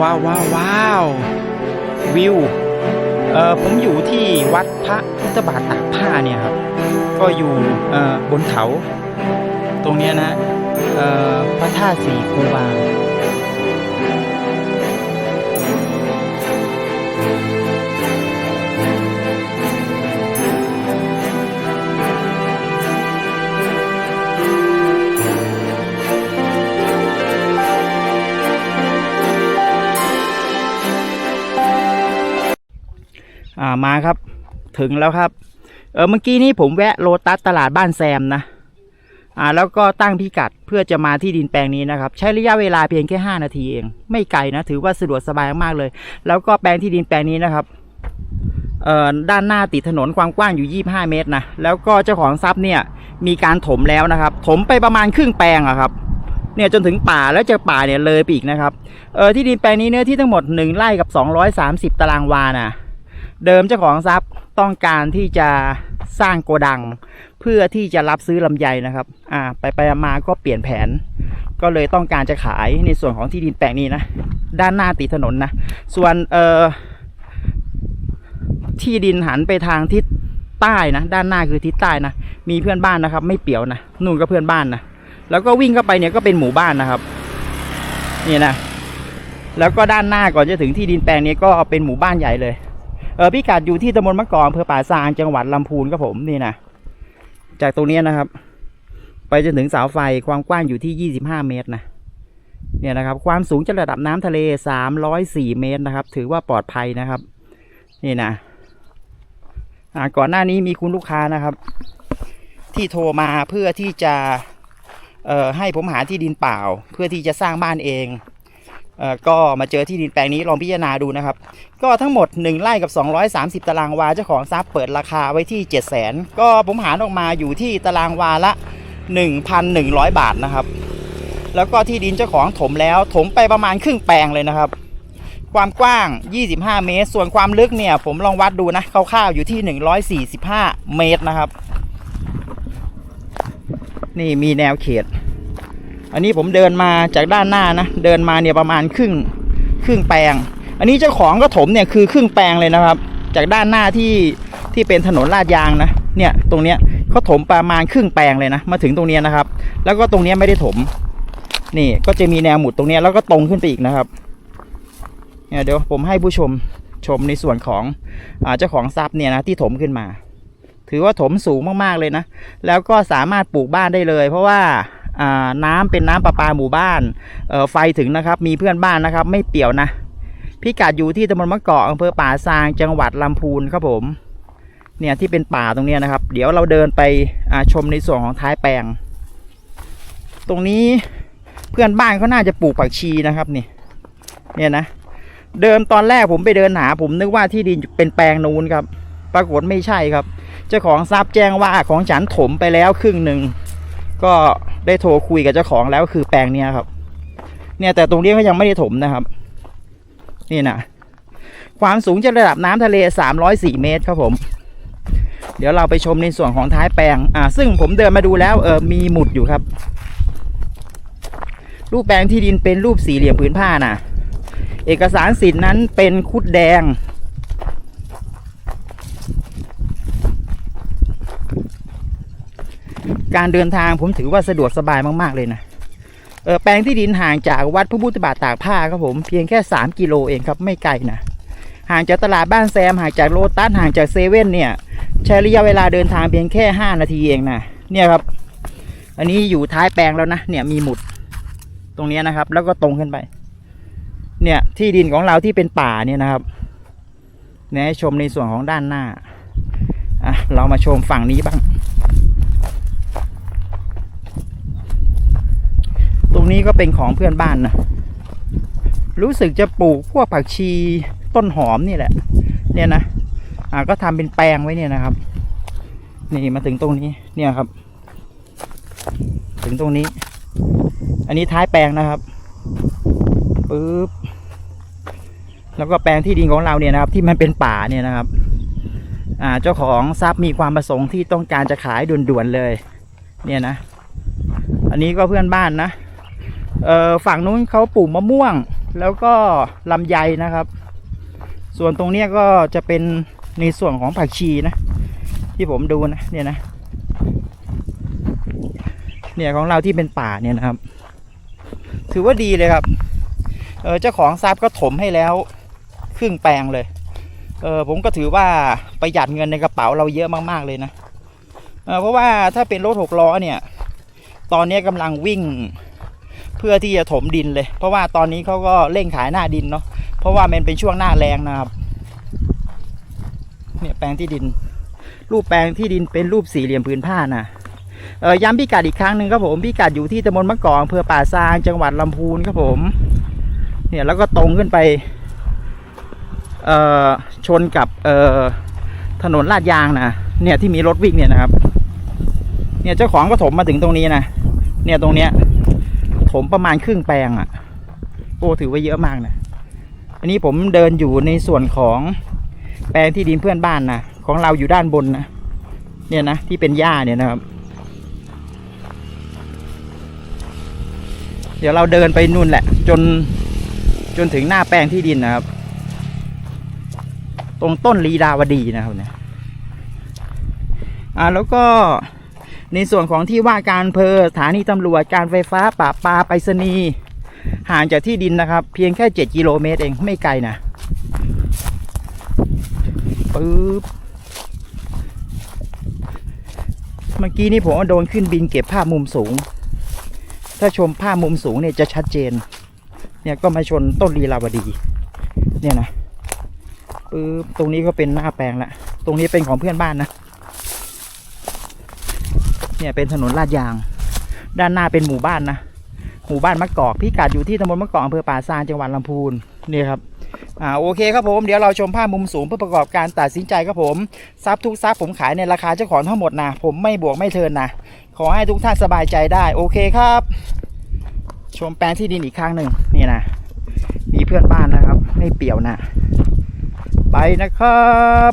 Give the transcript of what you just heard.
ว้าวว้าวว้าววิวเออผมอยู่ที่วัดพระพุทธบาทตากผ้าเนี่ยครับ ก็อยู่เออบนเขา ตรงเนี้ยนะเออพระธาตุสีคูบา อ่ามาครับ ถึงแล้วครับ เออเมื่อกี้นี้ผมแวะโลตัสตลาดบ้านแซมนะ อ่าแล้วก็ตั้งพิกัดเพื่อจะมาที่ดินแปลงนี้นะครับ ใช้ระยะเวลาเพียงแค่ 5 นาทีเอง ไม่ไกลนะ ถือว่าสะดวกสบายมากเลย แล้วก็แปลงที่ดินแปลงนี้นะครับเอ่อด้านหน้าติดถนนความกว้างอยู่ 25 เมตรนะ แล้วก็เจ้าของทรัพย์เนี่ยมีการถมแล้วนะครับ ถมไปประมาณครึ่งแปลงอะครับเนี่ยจนถึงป่าแล้วเจอป่าเนี่ยเลยไปอีกนะครับ เออที่ดินแปลงนี้เนื้อที่ทั้งหมด 1ไร่กับ 230 ตารางวานะ เดิมเจ้าของทรัพย์ต้องการที่จะสร้างโกดัง เพื่อที่จะรับซื้อลำไยนะครับอ่าไปไปมาก็เปลี่ยนแผน ก็เลยต้องการจะขายในส่วนของที่ดินแปลงนี้นะ ด้านหน้าติดถนนนะ ส่วนเอ่อที่ดินหันไปทางทิศใต้นะ ด้านหน้าคือทิศใต้นะ มีเพื่อนบ้านนะครับ ไม่เปี่ยวนะนู่นก็เพื่อนบ้านนะแล้วก็วิ่งเข้าไปเนี่ยก็เป็นหมู่บ้านนะครับนี่นะแล้วก็ด้านหน้าก่อนจะถึงที่ดินแปลงนี้ก็เป็นหมู่บ้านใหญ่เลย เออพิกัดอยู่ที่ตำบลมะกอกอำเภอป่าซางจังหวัดลำพูนครับผมนี่นะจากตรงนี้นะครับ ไปจนถึงเสาไฟความกว้างอยู่ที่ 25 เมตรนะเนี่ยนะครับความสูงจากระดับน้ำทะเล 304 เมตรนะครับ ถือว่าปลอดภัยนะครับ นี่นะอ่าก่อนหน้านี้มีคุณลูกค้านะครับ ที่โทรมาเพื่อที่จะเอ่อให้ผมหาที่ดินเปล่า เพื่อที่จะสร้างบ้านเอง ก็มาเจอที่ดินแปลงนี้ลองพิจารณาดูนะครับ ก็ทั้งหมด 1ไร่กับ 230 ตารางวาเจ้าของทรัพย์เปิดราคาไว้ที่ 7 0 0 0 0 0ก็ผมหารออกมาอยู่ที่ตารางวาละ 1,100 บาทนะครับ แล้วก็ที่ดินเจ้าของถมแล้วถมไปประมาณครึ่งแปลงเลยนะครับ ความกว้าง 25 เมตร ส่วนความลึกเนี่ย ผมลองวัดดูนะคร่าวๆอยู่ที่ 145 เมตรนะครับ นี่มีแนวเขต อันนี้ผมเดินมาจากด้านหน้านะเดินมาเนี่ยประมาณครึ่งครึ่งแปลง อันนี้เจ้าของก็ถมเนี่ยคือครึ่งแปลงเลยนะครับ จากด้านหน้าที่ที่เป็นถนนลาดยางนะเนี่ยตรงเนี้ยเขาถมประมาณครึ่งแปลงเลยนะมาถึงตรงเนี้ยนะครับ แล้วก็ตรงเนี้ยไม่ได้ถม นี่ก็จะมีแนวหมุดตรงเนี้ยแล้วก็ตรงขึ้นไปอีกนะครับเนี่ยเดี๋ยวผมให้ผู้ชมชมในส่วนของอเจ้าของทรัพย์เนี่ยนะที่ถมขึ้นมา ถือว่าถมสูงมากๆเลยนะ แล้วก็สามารถปลูกบ้านได้เลย เพราะว่า น้ำเป็นน้ำประปาหมู่บ้านเอไฟถึงนะครับมีเพื่อนบ้านนะครับ ไม่เปี่ยวนะพิกัดอยู่ที่ตำบลมะกอกอำเภอป่าซางจังหวัดลำพูนครับผมเนี่ยที่เป็นป่าตรงนี้นะครับ เดี๋ยวเราเดินไปชมในส่วนของท้ายแปลง ตรงนี้เพื่อนบ้านเขาน่าจะปลูกผักชีนะครับนี่เนี่ยนะ เดิมตอนแรกผมไปเดินหา ผมนึกว่าที่ดินเป็นแปลงนู้นครับ ปรากฏไม่ใช่ครับ เจ้าของทรัพย์แจ้งว่าของฉันถมไปแล้วครึ่งหนึ่งก็ ได้โทรคุยกับเจ้าของแล้วคือแปลงเนี้ยครับ เนี่ยแต่ตรงนี้ก็ยังไม่ได้ถมนะครับ นี่นะความสูงจากระดับน้ำทะเล 304 เมตรครับผม เดี๋ยวเราไปชมในส่วนของท้ายแปลง อ่า ซึ่งผมเดินมาดูแล้วเออมีหมุดอยู่ครับ รูปแปลงที่ดินเป็นรูปสี่เหลี่ยมผืนผ้านะเอกสารสิทธิ์นั้นเป็นคุดแดง การเดินทางผมถือว่าสะดวกสบายมาก ๆ เลยนะเออแปลงที่ดินห่างจากวัดพระพุทธบาทตากผ้าครับผมเพียงแค่ 3 กิโลเองครับไม่ไกลนะห่างจากตลาดบ้านแซมห่างจากโลตัสห่างจากเซเว่นเนี่ยใช้ระยะเวลาเดินทางเพียงแค่ 5 นาทีเองนะเนี่ยครับ อันนี้อยู่ท้ายแปลงแล้วนะเนี่ยมีหมุดตรงนี้นะครับ แล้วก็ตรงขึ้นไป เนี่ยที่ดินของเราที่เป็นป่าเนี่ยนะครับเนี่ยชมในส่วนของด้านหน้าอะเรามาชมฝั่งนี้บ้าง ต รงนี้ก็เป็นของเพื่อนบ้านนะรู้สึกจะปลูกพวกผักชีต้นหอมนี่แหละ เนี่ยนะอ่าก็ทำเป็นแปลงไว้เนี่ยนะครับ นี่มาถึงตรงนี้เนี่ยครับ ถึงตรงนี้ อันนี้ท้ายแปลงนะครับปึ๊บแล้วก็แปลงที่ดินของเราเนี่ยนะครับ ที่มันเป็นป่าเนี่ยนะครับ อ่าเจ้าของทรัพย์มีความประสงค์ที่ต้องการจะขายด่วนๆเลย เนี่ยนะ อันนี้ก็เพื่อนบ้านนะ ฝั่งนู้นเขาปลูกมะม่วง แล้วก็ลำไยนะครับ ส่วนตรงเนี้ยก็จะเป็นในส่วนของผักชีนะ ที่ผมดูนะเนี่ยนะเนี่ยของเราที่เป็นป่าเนี่ยนะครับ ถือว่าดีเลยครับเออเจ้าของทรัพย์ก็ถมให้แล้วครึ่งแปลงเลยเออผมก็ถือว่าประหยัดเงินในกระเป๋าเราเยอะมาก ๆ เลยนะเออเพราะว่าถ้าเป็นรถหกล้อเนี่ย ตอนนี้กำลังวิ่ง เพื่อที่จะถมดินเลย เพราะว่าตอนนี้เขาก็เร่งขายหน้าดินเนาะเพราะว่ามันเป็นช่วงหน้าแรงนะครับเนี่ยแปลงที่ดิน รูปแปลงที่ดินเป็นรูปสี่เหลี่ยมผืนผ้านะเออย้ำพิกัดอีกครั้งหนึ่งครับผมพิกัดอยู่ที่ตำบลมะกอกอำเภอป่าซางจังหวัดลำพูนครับผม เนี่ยแล้วก็ตรงขึ้นไปเอ่อชนกับเอ่อถนนลาดยางนะเนี่ยที่มีรถวิ่งเนี่ยนะครับ เนี่ยเจ้าของก็ถมมาถึงตรงนี้นะเนี่ยตรงเนี้ย ถมประมาณครึ่งแปลงอะ่ะ โอ้ถือว่าเยอะมากนะ อันนี้ผมเดินอยู่ในส่วนของแปลงที่ดินเพื่อนบ้านนะของเราอยู่ด้านบนนะเนี่ยนะที่เป็นหญ้าเนี่ยนะครับ เดี๋ยวเราเดินไปนู่นแหละ จนจนถึงหน้าแปลงที่ดินนะครับ ตรงต้นลีดาวดีนะครับเนี่ยอ่าแล้วก็ ในส่วนของที่ว่าการอำเพอสถานีตำรวจการไฟฟ้าป่าปลาไปรษณีย์ห่างจากที่ดินนะครับ เพียงแค่ 7 กิโลเมตรเองไม่ไกลนะปึ๊บเมื่อกี้นี่ผมเอาโดนขึ้นบินเก็บภาพมุมสูง ถ้าชมภาพมุมสูงเนี่ยจะชัดเจน เนี่ยก็มาชนต้นลีลาวดี เนี่ยนะปึ๊บตรงนี้ก็เป็นหน้าแปลงละ ตรงนี้เป็นของเพื่อนบ้านนะ เนี่ยเป็นถนนลาดยาง ด้านหน้าเป็นหมู่บ้านนะหมู่บ้านมะกอกพิกัดอยู่ที่ตำบลมะกอกอำเภอป่าซางจังหวัดลำพูนนี่ครับอ่าโอเคครับผมเดี๋ยวเราชมภาพมุมสูงเพื่อประกอบการตัดสินใจครับผมทรัพย์ทุกทรัพย์ผมขายในราคาเจ้าของทั้งหมดนะผมไม่บวกไม่เทินนะขอให้ทุกท่านสบายใจได้โอเคครับ ชมแปลงที่ดินอีกครั้งหนึ่งนี่นะมีเพื่อนบ้านนะครับ ไม่เปี่ยวนะไปนะครับ